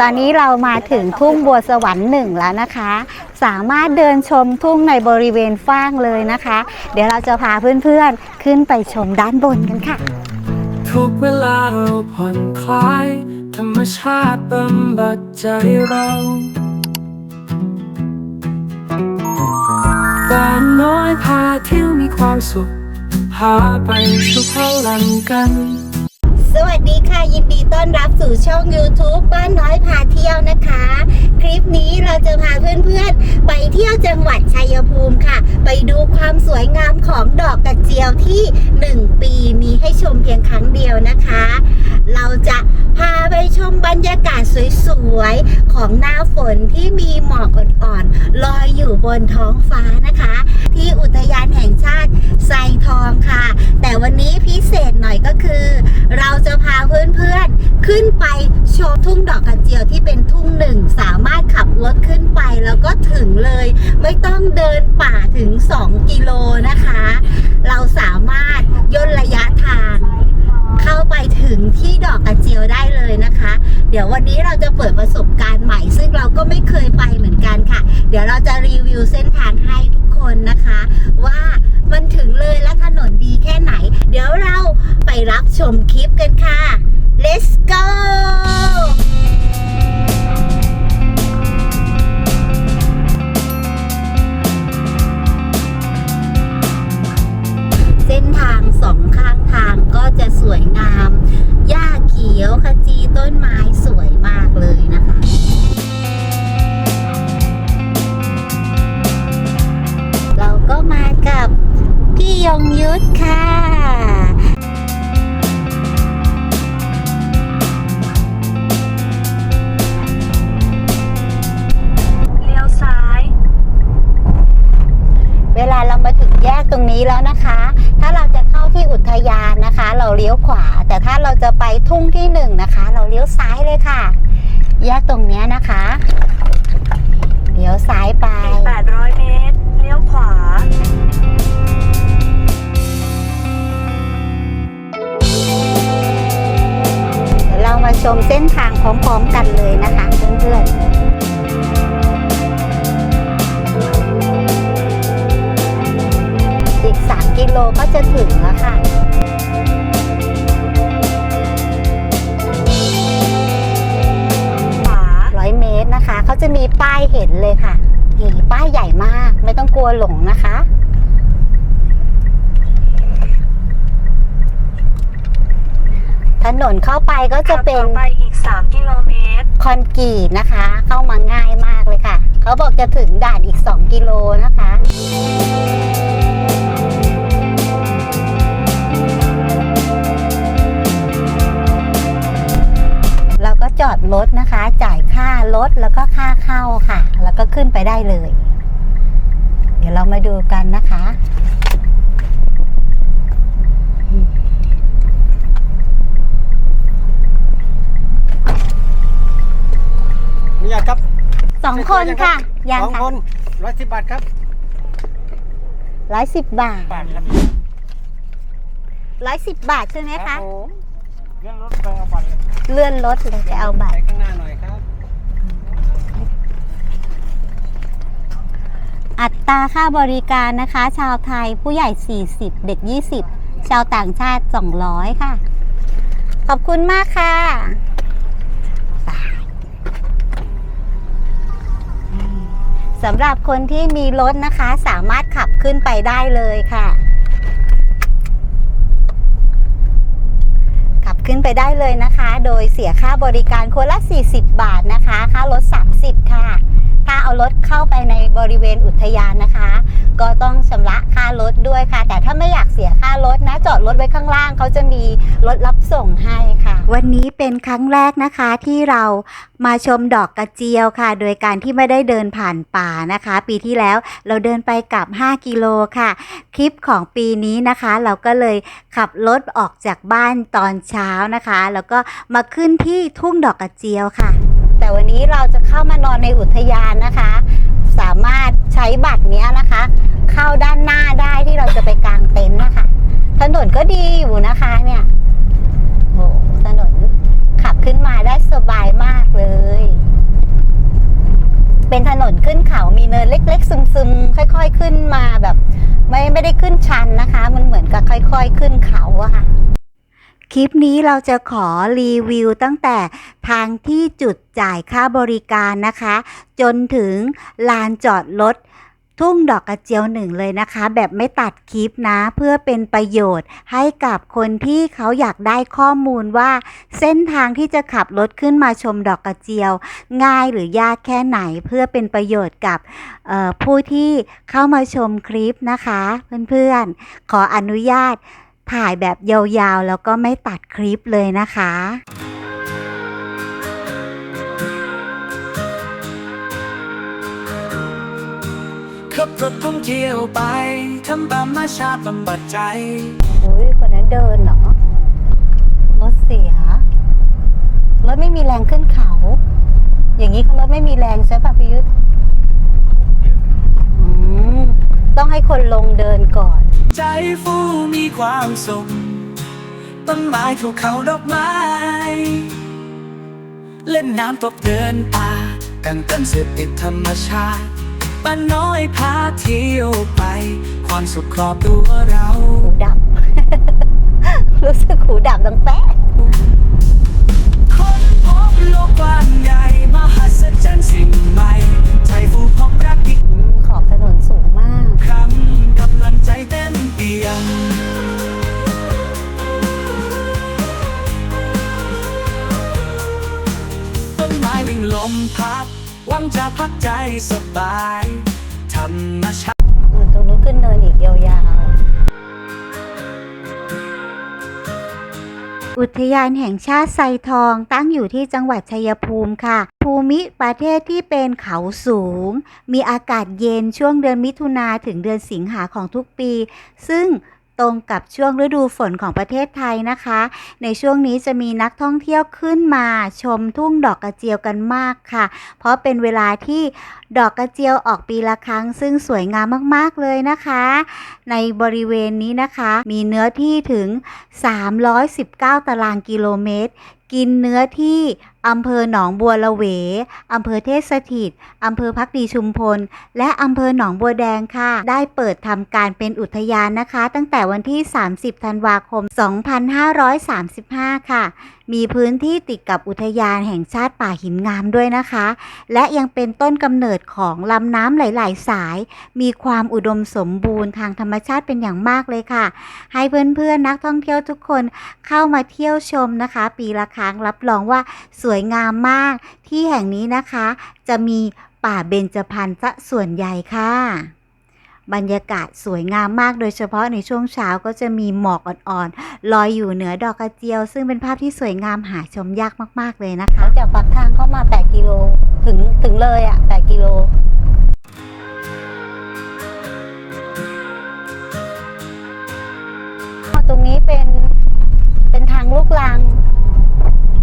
ตอนนี้เรามาถึงทุ่งบัวสวรรค์หนึ่งแล้วนะคะ สามารถเดินชมทุ่งในบริเวณฟางเลยนะคะ เดี๋ยวเราจะพาเพื่อนๆ ขึ้นไปชมด้านบนกันค่ะ ทุกเวลาเราผ่อนคลาย ธรรมชาติบำบัดใจเราบ้านน้อยพาเที่ยวมีความสุข พาไปสุขพลังกัน สวัสดีค่ะ ยินดีต้อนรับสู่ช่อง YouTube บ้านน้อยพาเที่ยวนะคะ คลิปนี้เราจะพาเพื่อนๆ ไปเที่ยวจังหวัดชัยภูมิค่ะ ไปดูความสวยงามของดอกกระเจียวที่ 1 ปีมีให้ชมเพียงครั้งเดียวนะคะ เราจะพาไปชมบรรยากาศสวยๆ ของหน้าฝนที่มีหมอกอ่อนๆลอยอยู่บนท้องฟ้านะคะ ที่อุทยานแห่งชาติไซทองค่ะ แต่วันนี้พิเศษหน่อยก็คือ เราจะพาเพื่อนๆ ขึ้นไปชมทุ่งดอกกระเจียวที่เป็นทุ่งหนึ่ง สามารถขับรถขึ้นไปแล้วก็ถึงเลย ไม่ต้องเดินป่าถึง 2 กิโลนะคะ เราสามารถย่นระยะทาง เข้าไปถึงที่ดอกกระเจียวได้เลยนะคะ เดี๋ยววันนี้เราจะเปิดประสบการณ์ใหม่ ซึ่งเราก็ไม่เคยไปเหมือนกันค่ะ เดี๋ยวเราจะรีวิวเส้นทางให้ทุกคนนะคะ ว่ามันถึงเลยและถนนดีแค่ไหน เดี๋ยวเรา รับชมคลิปกันค่ะ let's go เส้นทางสองข้างทางก็จะสวยงาม หญ้าเขียวขจีต้นไม้ส จะไปทุ่งที่หนึ่งนะคะ เราเลี้ยวซ้ายเลยค่ะ แยกตรงเนี้ยนะคะเลี้ยวซ้ายไปอีก800 เมตร เลี้ยวขวาเดี๋ยวเรามาชมเส้นทางพร้อมๆกันเลยนะคะเพื่อนๆอีก 3 กิโลก็จะถึงแล้วค่ะ จะมีป้ายเห็นเลยค่ะนี่ป้ายใหญ่มาก ไม่ต้องกลัวหลงนะคะ ถนนเข้าไปก็จะเป็นขับต่อไปอีก 3 กิโลเมตร คอนกรีตนะคะ เข้ามาง่ายมากเลยค่ะ เขาบอกจะถึงด่านอีก 2 กิโลนะคะเราก็จอดรถนะคะ จ่าย ค่ารถแล้วก็ค่าเข้าค่ะ แล้วก็ขึ้นไปได้เลย เดี๋ยวเรามาดูกันนะคะนี่ยครับสองคนค่ะยังสองค่ะคนร้อยสิบบาทครับร้อยสิบบาทบาทครับร้อยสิบบาทใช่ไหมคคะรับผมเรื่องรถไปเอาบัตรเลยเลื่อนรถเลยจะเอาบัตรไปข้างหน้าหน่อยครับ อัตราค่าบริการนะคะ ชาวไทยผู้ใหญ่ 40 เด็ก 20 ชาวต่างชาติ 200 ค่ะ ขอบคุณมากค่ะสำหรับคนที่มีรถนะคะ สามารถขับขึ้นไปได้เลยค่ะ ขับขึ้นไปได้เลยนะคะ โดยเสียค่าบริการคนละ 40 บาทนะคะ ค่ารถ 30 ค่ะ รถเข้าไปในบริเวณอุทยานนะคะ ก็ต้องชำระค่ารถด้วยค่ะ แต่ถ้าไม่อยากเสียค่ารถนะ จอดรถไว้ข้างล่างเขาจะมีรถรับส่งให้ค่ะ วันนี้เป็นครั้งแรกนะคะที่เรามาชมดอกกระเจียวค่ะ โดยการที่ไม่ได้เดินผ่านป่านะคะ ปีที่แล้วเราเดินไปกับ 5 กิโลค่ะ คลิปของปีนี้นะคะ เราก็เลยขับรถออกจากบ้านตอนเช้านะคะ แล้วก็มาขึ้นที่ทุ่งดอกกระเจียวค่ะ แต่วันนี้เราจะเข้ามานอนในอุทยานนะคะ สามารถใช้บัตรเนี้ยนะคะ เข้าด้านหน้าได้ที่เราจะไปกางเต็นท์นะคะ ถนนก็ดีอยู่นะคะเนี่ยโอ้ถนนขับขึ้นมาได้สบายมากเลย เป็นถนนขึ้นเขามีเนินเล็ก ๆ ซึมๆ ค่อย ๆ ขึ้นมาแบบ ไม่ไม่ได้ขึ้นชันนะคะ มันเหมือนกับค่อย ๆ ขึ้นเขาอะค่ะ คลิปนี้เราจะขอรีวิวตั้งแต่ทางที่จุดจ่ายค่าบริการนะคะ จนถึงลานจอดรถทุ่งดอกกระเจียวหนึ่งเลยนะคะ แบบไม่ตัดคลิปนะ เพื่อเป็นประโยชน์ให้กับคนที่เขาอยากได้ข้อมูลว่า เส้นทางที่จะขับรถขึ้นมาชมดอกกระเจียว ง่ายหรือยากแค่ไหนเพื่อเป็นประโยชน์กับผู้ที่เข้ามาชมคลิปนะคะ เพื่อนๆ ขออนุญาต ถ่ายแบบยาวๆ แล้วก็ไม่ตัดคลิปเลยนะคะขับรถท่องเที่ยวไปทำธรรมชาติบำบัดใจโอ้ยคนนั้นเดินเหรอ รถเสีย รถไม่มีแรงขึ้นเขา อย่างนี้เขารถไม่มีแรงใช่ป่ะพี่ยุทธอืมต้องให้คนลงเดินก่อน ใจฟูมีความสุขต้นไม้ภูเขาดอกไม้ เล่นน้ำตบเดินป่ากันเต้นเสพติดธรรมชาติป้าน้อยพาเที่ยวไป ความสุขครอบตัวเราหูดับ รู้สึกหูดับดังแป๊ะคนพบโลกกว้างใหญ่มหัศจรรย์สิ่งใหม่ ใจฟูพบรักอีก มพัดหวังจะพักใจสบายธรรมชาติอืมตรงนู้นขึ้นเนินอีกยาวๆ อุทยานแห่งชาติไซทองตั้งอยู่ที่จังหวัดชัยภูมิค่ะ ภูมิประเทศที่เป็นเขาสูง มีอากาศเย็นช่วงเดือนมิถุนาถึงเดือนสิงหาของทุกปี ซึ่ง ตรงกับช่วงฤดูฝนของประเทศไทยนะคะ ในช่วงนี้จะมีนักท่องเที่ยวขึ้นมาชมทุ่งดอกกระเจียวกันมากค่ะ เพราะเป็นเวลาที่ดอกกระเจียวออกปีละครั้ง ซึ่งสวยงามมากๆเลยนะคะ ในบริเวณนี้นะคะ มีเนื้อที่ถึง 319 ตารางกิโลเมตร กินเนื้อที่ อำเภอหนองบัวละเวอำเภอเทพสถิตอำเภอพักดีชุมพล และอำเภอหนองบัวแดงค่ะ ได้เปิดทำการเป็นอุทยานนะคะ ตั้งแต่วันที่ 30 ธันวาคม 2535 ค่ะ มีพื้นที่ติดกับอุทยานแห่งชาติป่าหินงามด้วยนะคะ และยังเป็นต้นกำเนิดของลำน้ำหลาย ๆ สาย มีความอุดมสมบูรณ์ทางธรรมชาติเป็นอย่างมากเลยค่ะ ให้เพื่อน ๆ นักท่องเที่ยวทุกคนเข้ามาเที่ยวชมนะคะ ปีละครั้งรับรองว่าสวยยงามมาก ที่แห่งนี้นะคะ จะมีป่าเบญจพรรณซะส่วนใหญ่ค่ะ บรรยากาศสวยงามมากโดยเฉพาะในช่วงเช้าก็จะมีหมอกอ่อนๆลอยอยู่เหนือดอกกระเจียว ซึ่งเป็นภาพที่สวยงามหาชมยากมากๆเลยนะคะจากปากทางเข้ามา 8 กิโลถึงถึงเลยอะ 8 กิโลตรงนี้เป็นเป็นทางลูกลัง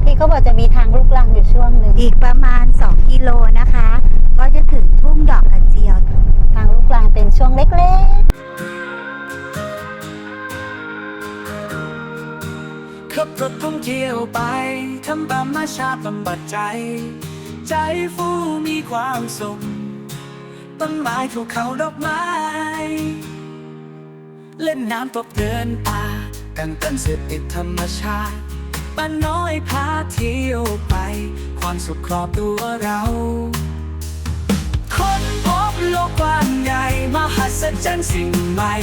ที่เขาบอกจะมีทางลูกลังอยู่ช่วงหนึ่งอีกประมาณ 2 กิโลนะคะ ก็จะถึงทุ่งดอกกระเจียว ทางลูกลังเป็นช่วงเล็กๆขับรถท่องเที่ยวไปทำธรรมชาติบำบัดใจ ใจฟูมีความสุขต้นไม้ภูเขาดอกไม้ เล่นน้ำตบเดินป่ากันเต้นเสพติดธรรมชาติ ป้าน้อยพาเที่ยวไป ความสุขครอบตัวเรา คนพบโลกกว้างใหญ่มหัศจรรย์สิ่งใหม่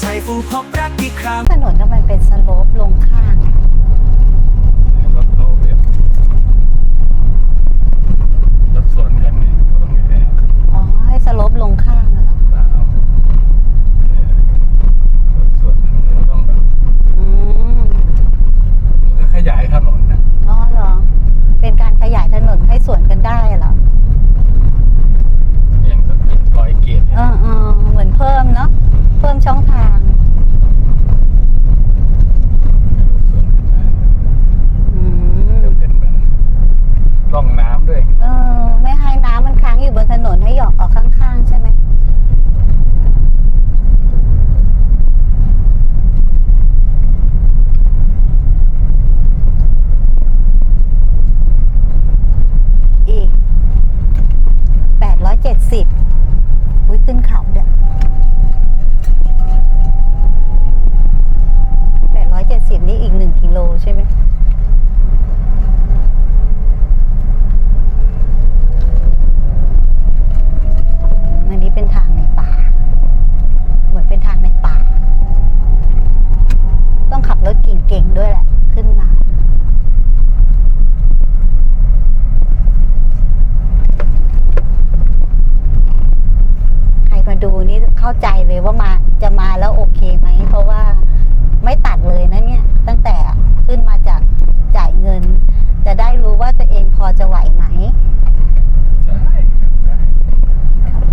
ใจฟูพบรักอีกครั้งถนนทำไมเป็นสโลปลงข้างอะ รถเขาแบบรถสวนกันนี่ก็ต้องมีแบบ อ๋อ ให้สโลปลงข้างอะเหรอ เปล่าเออรถสวนกันก็ต้องแบบ อืม มันก็ขยายถนนนะ อ๋อเหรอ เป็นการขยายถนนให้สวนกันได้เหรอ อย่างก็เป็นร้อยเกียรติ เออเออเหมือนเพิ่มเนาะ เพิ่มช่องทาง รถสวนกันได้ อืม ก็เป็นแบบร่องน้ำด้วย เออ ไม่ให้น้ำมันค้างอยู่บนถนนให้หยอกออกข้างๆ ใช่ไหม อีก 870 อุ้ยขึ้นเขาเด้อ เข้าใจเลยว่ามาจะมาแล้วโอเคไหม เพราะว่าไม่ตัดเลยนะเนี่ย ตั้งแต่ขึ้นมาจากจ่ายเงิน จะได้รู้ว่าตัวเองพอจะไหวไหม ได้ได้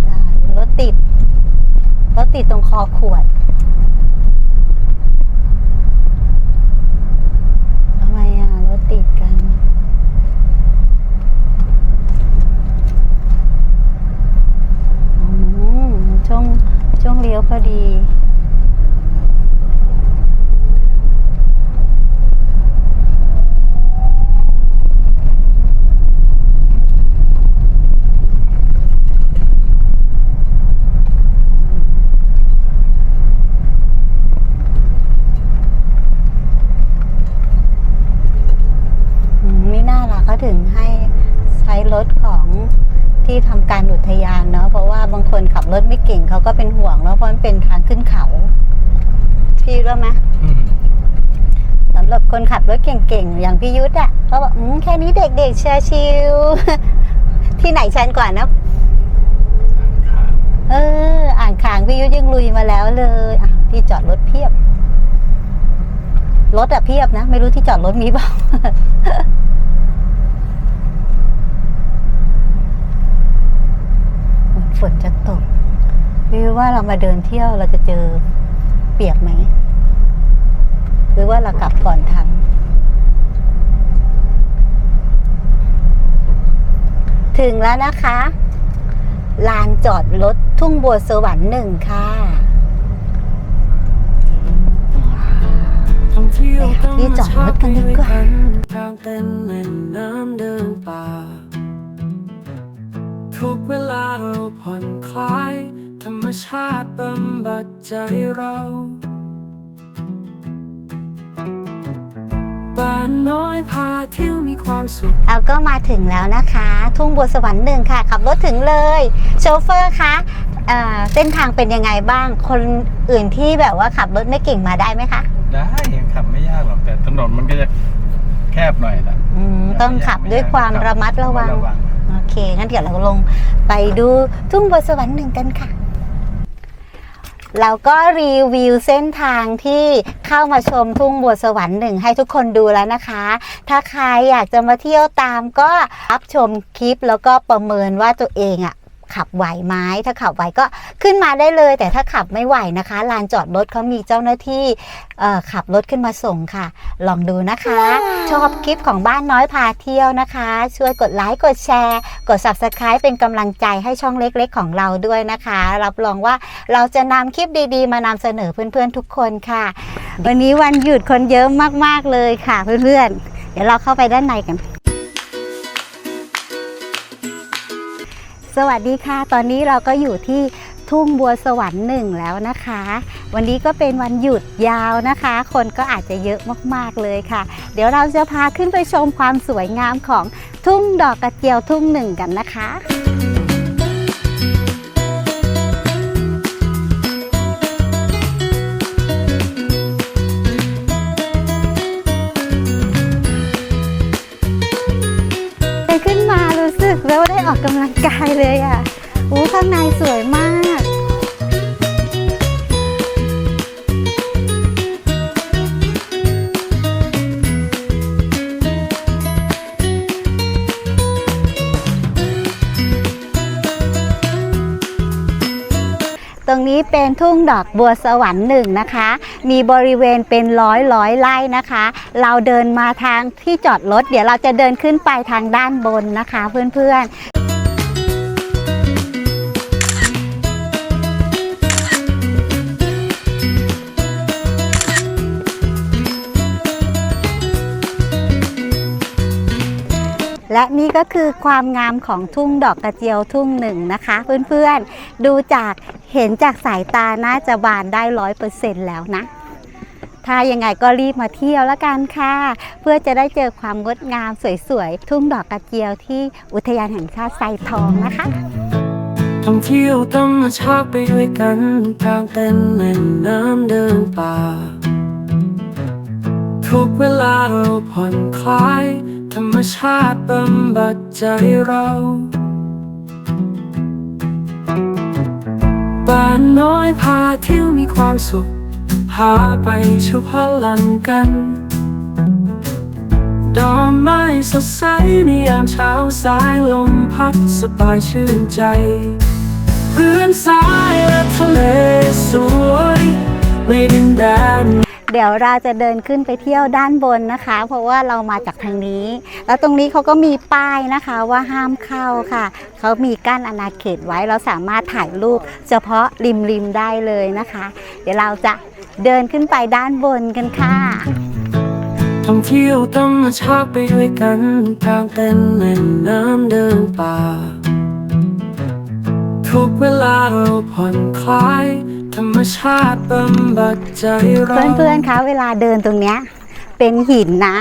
ได้รถติดรถติดตรง คอขวดทำไมอะรถติดกัน อืมช่วงช่วงเลี้ยวพอดี อืมไม่น่าล่ะเขาถึงให้ใช้รถของที่ทำการอุทยานเนาะเพราะว่าบางคนขับรถไม่ เก่งเขาก็เป็นห่วงแล้วเพราะมันเป็นทางขึ้นเขาพี่รู้ไหมอืมสำหรับคนขับรถเก่งๆ อย่างพี่ยุทธอะเขาบอกอืมแค่นี้เด็กๆเชียร์ชิลที่ไหนชันกว่านะขาเออ อ่างขางพี่ยุทธยังลุยมาแล้วเลยอะที่จอดรถเพียบรถอะเพียบนะ ไม่รู้ที่จอดรถมีเปล่าเหมือนฝนจะตก พี่ว่าเรามาเดินเที่ยวเราจะเจอเปียกไหม หรือว่าเรากลับก่อนทัน ถึงแล้วนะคะ ลานจอดรถทุ่งบัวสวรรค์หนึ่งค่ะที่จอดรถกันดีกว่าทางเต้นเล่นน้ำเดินป่า ทุกเวลาเราผ่อนคลาย ธรรมชาติบำบัดใจเรา บ้านน้อยพาเที่ยวมีความสุข เอาก็มาถึงแล้วนะคะ ทุ่งบัวสวรรค์หนึ่งค่ะ ขับรถถึงเลย โชเฟอร์คะเอ่อเส้นทางเป็นยังไงบ้าง คนอื่นที่แบบว่าขับรถไม่เก่งมาได้ไหมคะ ได้ยังขับไม่ยากหรอก แต่ถนนมันก็จะแคบหน่อยนะอืมต้องขับด้วยความระมัดระวัง โอเค งั้นเดี๋ยวเราลงไปดูทุ่งบัวสวรรค์หนึ่งกันค่ะ แล้วก็รีวิวเส้นทางที่เข้ามาชมทุ่งบัวสวรรค์หนึ่งให้ทุกคนดูแล้วนะคะ ถ้าใครอยากจะมาเที่ยวตามก็รับชมคลิปแล้วก็ประเมินว่าตัวเองอะ ขับไหวไหมถ้าขับไหวก็ขึ้นมาได้เลย แต่ถ้าขับไม่ไหวนะคะ ลานจอดรถเขามีเจ้าหน้าที่เอ่อขับรถขึ้นมาส่งค่ะ ลองดูนะคะ ชอบคลิปของบ้านน้อยพาเที่ยวนะคะ ช่วยกดไลค์กดแชร์ กด subscribe เป็นกำลังใจให้ช่องเล็กๆ ของเราด้วยนะคะ รับรองว่าเราจะนำคลิปดีๆ มานำเสนอเพื่อนๆทุกคนค่ะ วันนี้วันหยุดคนเยอะมากๆเลยค่ะเพื่อนๆเดี๋ยวเราเข้าไปด้านในกัน สวัสดีค่ะ ตอนนี้เราก็อยู่ที่ทุ่งบัวสวรรค์หนึ่งแล้วนะคะ วันนี้ก็เป็นวันหยุดยาวนะคะ คนก็อาจจะเยอะมากๆเลยค่ะ เดี๋ยวเราจะพาขึ้นไปชมความสวยงามของทุ่งดอกกระเจียวทุ่งหนึ่งกันนะคะ ออกกำลังกายเลยอะอู้ข้างในสวยมากตรงนี้เป็นทุ่งดอกบัวสวรรค์หนึ่งนะคะ มีบริเวณเป็นร้อยร้อยไร่นะคะ เราเดินมาทางที่จอดรถ เดี๋ยวเราจะเดินขึ้นไปทางด้านบนนะคะ เพื่อน และนี่ก็คือความงามของทุ่งดอกกระเจียวทุ่งหนึ่งนะคะ เพื่อนๆ ดูจากเห็นจากสายตาน่าจะบานได้ร้อยเปอร์เซ็นต์แล้วนะถ้ายังไงก็รีบมาเที่ยวแล้วกันค่ะ เพื่อจะได้เจอความงดงามสวยๆ ทุ่งดอกกระเจียวที่อุทยานแห่งชาติไซทองนะคะท่องเที่ยวธรรมชาติไปด้วยกันทางเต้นเล่นน้ำเดินป่า ทุกเวลาเราผ่อนคลาย ธรรมชาติบำบัดใจเรา บ้านน้อยพาเที่ยวมีความสุข พาไปชุพลันกัน ดอกไม้สดใสในยามเช้าสายลมพัดสบายชื่นใจพื่อนสายและทะเลสวยในดินแดน เดี๋ยวเราจะเดินขึ้นไปเที่ยวด้านบนนะคะ เพราะว่าเรามาจากทางนี้ แล้วตรงนี้เขาก็มีป้ายนะคะว่าห้ามเข้าค่ะเขามีกั้นอาณาเขตไว้เราสามารถถ่ายรูป เฉพาะริมริมๆได้เลยนะคะ เดี๋ยวเราจะเดินขึ้นไปด้านบนกันค่ะท่องเที่ยวธรรมชาติไปด้วยกันกลางเต็นเล่นน้ำเดินป่า ทุกเวลาเราผ่อนคลาย ธรรมชาติบำบัดใจเราเพื่อนๆ คะ เวลาเดินตรงเนี้ย เป็นหินนะ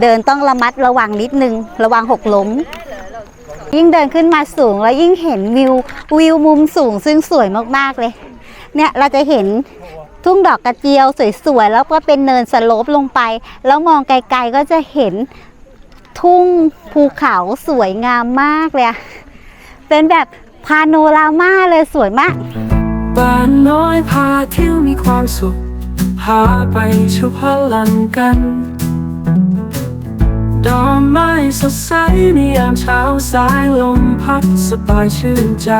เดินต้องระมัดระวังนิดนึง ระวังหกล้ม ยิ่งเดินขึ้นมาสูงแล้วยิ่งเห็นวิววิวมุมสูงซึ่งสวยมากๆเลย เนี่ยเราจะเห็นทุ่งดอกกระเจียวสวยๆ แล้วก็เป็นเนินสโลปลงไป แล้วมองไกลๆก็จะเห็นทุ่งภูเขาสวยงามมากเลย เป็นแบบพาโนรามาเลยสวยมาก บ้านน้อยพาเที่ยวมีความสุข พาไปชุพลันกัน ดอกไม้สดใสในยามเช้าสายลมพัดสบายชื่นใจ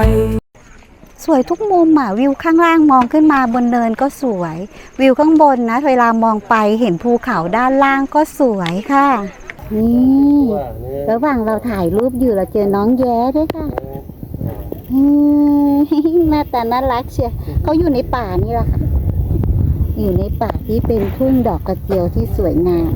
สวยทุกมุมอะวิวข้างล่างมองขึ้นมาบนเนินก็สวย วิวข้างบนนะ เวลามองไปเห็นภูเขาด้านล่างก็สวยค่ะนี่ระหว่างเราถ่ายรูปอยู่เราเจอน้องแย้ด้วยค่ะ อืม หน้าตาน่ารักเชียวเขาอยู่ในป่านี่แหละค่ะ อยู่ในป่าที่เป็นทุ่งดอกกระเจียวที่สวยงาม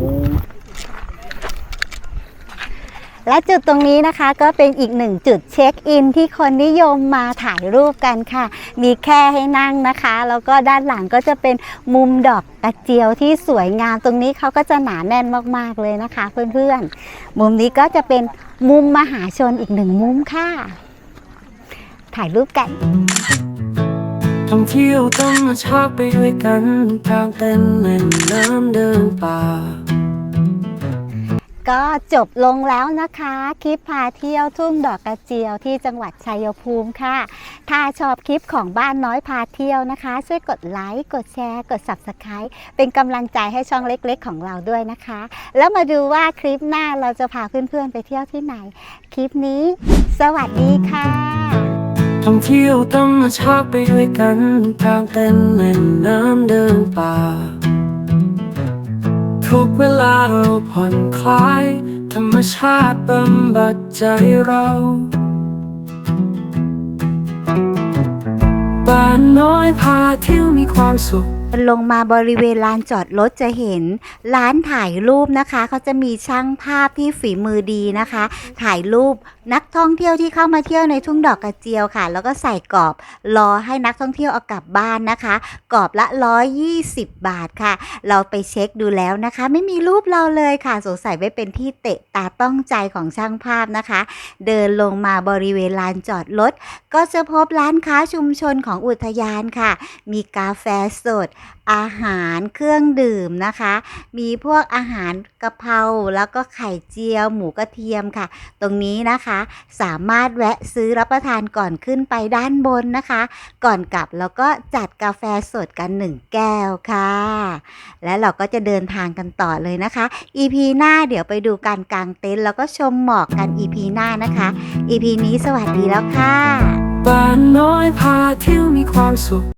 และจุดตรงนี้นะคะก็เป็นอีกหนึ่งจุดเช็คอินที่คนนิยมมาถ่ายรูปกันค่ะ มีแค่ให้นั่งนะคะ แล้วก็ด้านหลังก็จะเป็นมุมดอกกระเจียวที่สวยงามตรงนี้เขาก็จะหนาแน่นมากๆเลยนะคะ เพื่อนๆ มุมนี้ก็จะเป็นมุมมหาชนอีกหนึ่งมุมค่ะ ถ่ายรูปกันท่องเที่ยวธรรมชาติไปด้วยกันกลางเต็นท์เล่นน้ำเดินป่า ก็จบลงแล้วนะคะ คลิปพาเที่ยวทุ่งดอกกระเจียวที่จังหวัดชัยภูมิค่ะ ถ้าชอบคลิปของบ้านน้อยพาเที่ยวนะคะ ช่วยกดไลค์ กดแชร์ กด Subscribe เป็นกำลังใจให้ช่องเล็กๆ ของเราด้วยนะคะ แล้วมาดูว่าคลิปหน้าเราจะพาเพื่อนๆไปเที่ยวที่ไหน คลิปนี้ สวัสดีค่ะ ท่องเที่ยวธรรมชาติไปด้วยกันกลางเต็นท์เล่นน้ำเดินป่า ทุกเวลาเราผ่อนคลาย ธรรมชาติบำบัดใจเราบ้านน้อยพาเที่ยวมีความสุขลงมาบริเวณลานจอดรถจะเห็น ร้านถ่ายรูปนะคะ เขาจะมีช่างภาพที่ฝีมือดีนะคะ ถ่ายรูป นักท่องเที่ยวที่เข้ามาเที่ยวในทุ่งดอกกระเจียวค่ะ แล้วก็ใส่กรอบรอให้นักท่องเที่ยวเอากลับบ้านนะคะกรอบละ 120 บาทค่ะ เราไปเช็คดูแล้วนะคะ ไม่มีรูปเราเลยค่ะ สงสัยไว้เป็นที่เตะตาต้องใจของช่างภาพนะคะ เดินลงมาบริเวณลานจอดรถก็จะพบร้านค้าชุมชนของอุทยานค่ะ มีกาแฟสด อาหารเครื่องดื่มนะคะ มีพวกอาหารกะเพราแล้วก็ไข่เจียว หมูกระเทียมค่ะ ตรงนี้นะคะสามารถแวะซื้อรับประทานก่อนขึ้นไปด้านบนนะคะ ก่อนกลับแล้วก็จัดกาแฟสดกันหนึ่งแก้วค่ะ และเราก็จะเดินทางกันต่อเลยนะคะ EP หน้าเดี๋ยวไปดูการกางเต็นท์แล้วก็ชมหมอกกัน EP หน้านะคะ EP นี้สวัสดีแล้วค่ะ บ้านน้อยพาเที่ยวมีความสุข